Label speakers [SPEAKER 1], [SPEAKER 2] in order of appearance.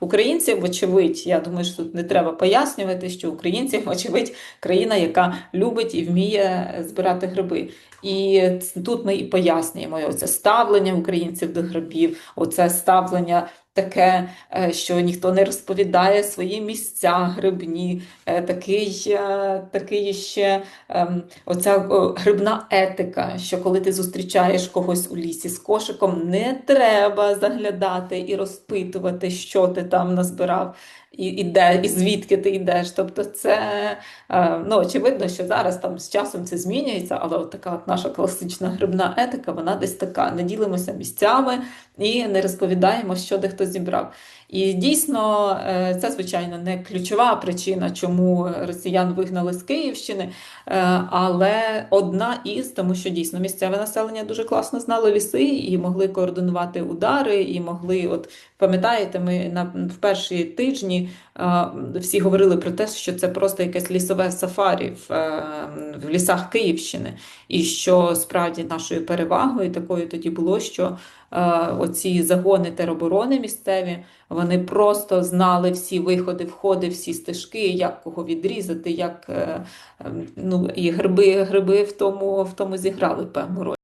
[SPEAKER 1] Українці, вочевидь, я думаю, що тут не треба пояснювати, що українці, вочевидь, країна, яка любить і вміє збирати гриби. І тут ми і пояснюємо оце ставлення українців до грибів, оце ставлення таке, е, що ніхто не розповідає свої місця грибні, е, такий, е, такий ще ем, оця грибна етика, що коли ти зустрічаєш когось у лісі з кошиком, не треба заглядати і розпитувати, що ти там назбирав. І, і де, і звідки ти йдеш. Тобто це, ну, очевидно, що зараз там з часом це змінюється, але от така от наша класична грибна етика, вона десь така. Не ділимося місцями і не розповідаємо, що де assim. І дійсно, е, це, звичайно, не ключова причина, чому росіян вигнали з Київщини, е, але одна із, тому що дійсно місцеве населення дуже класно знало ліси і могли координувати удари, і могли, от пам'ятаєте, ми на в перші тижні е, всі говорили про те, що це просто якесь лісове сафарі в, в лісах Київщини, і що справді нашою перевагою такою тоді було, що оці загони тероборони місцеві. Просто знали всі виходи, входи, всі стежки, як кого відрізати, як е, ем, ну і гриби, гриби в тому, в тому зіграли певну роль.